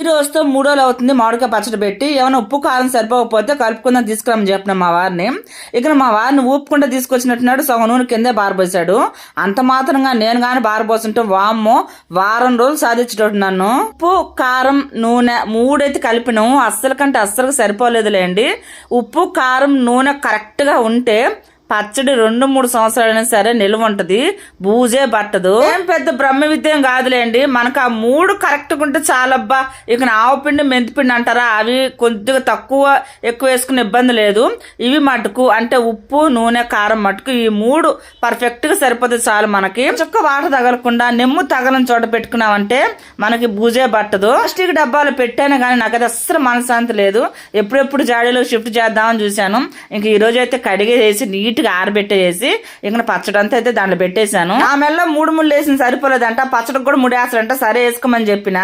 ఈ రోజుతో రోజులు అవుతుంది మామిడికాయ పచ్చడి పెట్టి. ఏమైనా ఉప్పు కారం సరిపోకపోతే కలుపుకుందాం తీసుకురామని చెప్పిన మా వారిని. ఇక్కడ మా వారిని ఊపుకుంటే తీసుకొచ్చినట్టున్నాడు సగం నూనె కిందే బారబోసాడు అంత మాత్రంగా నేను కానీ బారబోసుంటే వామ్మో వారం రోజులు సాధించేటట్టు నన్ను. ఉప్పు కారం నూనె మూడైతే కలిపినాము. అస్సలు కంటే అస్సలు సరిపోలేదులేండి. ఉప్పు కారం నూనె కరెక్ట్గా ఉంటే పచ్చడి రెండు మూడు సంవత్సరాలైనా సరే నిల్వ ఉంటది. బూజే పట్టదు. ఏం పెద్ద బ్రహ్మ విద్యం కాదులేండి. మనకు ఆ మూడు కరెక్ట్గా ఉంటే చాలబ్బా. ఇక ఆవపిండి మెంతిపిండి అంటారా? అవి కొద్దిగా తక్కువ ఎక్కువ వేసుకునే ఇబ్బంది లేదు. ఇవి మటుకు అంటే ఉప్పు నూనె కారం మటుకు ఈ మూడు పర్ఫెక్ట్గా సరిపోతుంది చాలు మనకి. చుక్క వాటర్ తగలకుండా నిమ్ము తగలని చోట పెట్టుకున్నామంటే మనకి బూజే పట్టదు. ప్లాస్టిక్ డబ్బాలు పెట్టాను కానీ నాకు అది అస్సలు మనశాంతి లేదు. ఎప్పుడెప్పుడు జాడీలో షిఫ్ట్ చేద్దామని చూశాను. ఇంక ఈరోజు రోజు అయితే కడిగేసి నీట్ నీట్గా ఆరబెట్టేసి ఇంకా పచ్చడి అంతా అయితే దాంట్లో పెట్టేశాను. ఆ మెల్ల మూడు ముళ్ళు వేసిన సరిపోలేదంట. పచ్చడికి కూడా ముడేస్తారంట సరే వేసుకోమని చెప్పిన.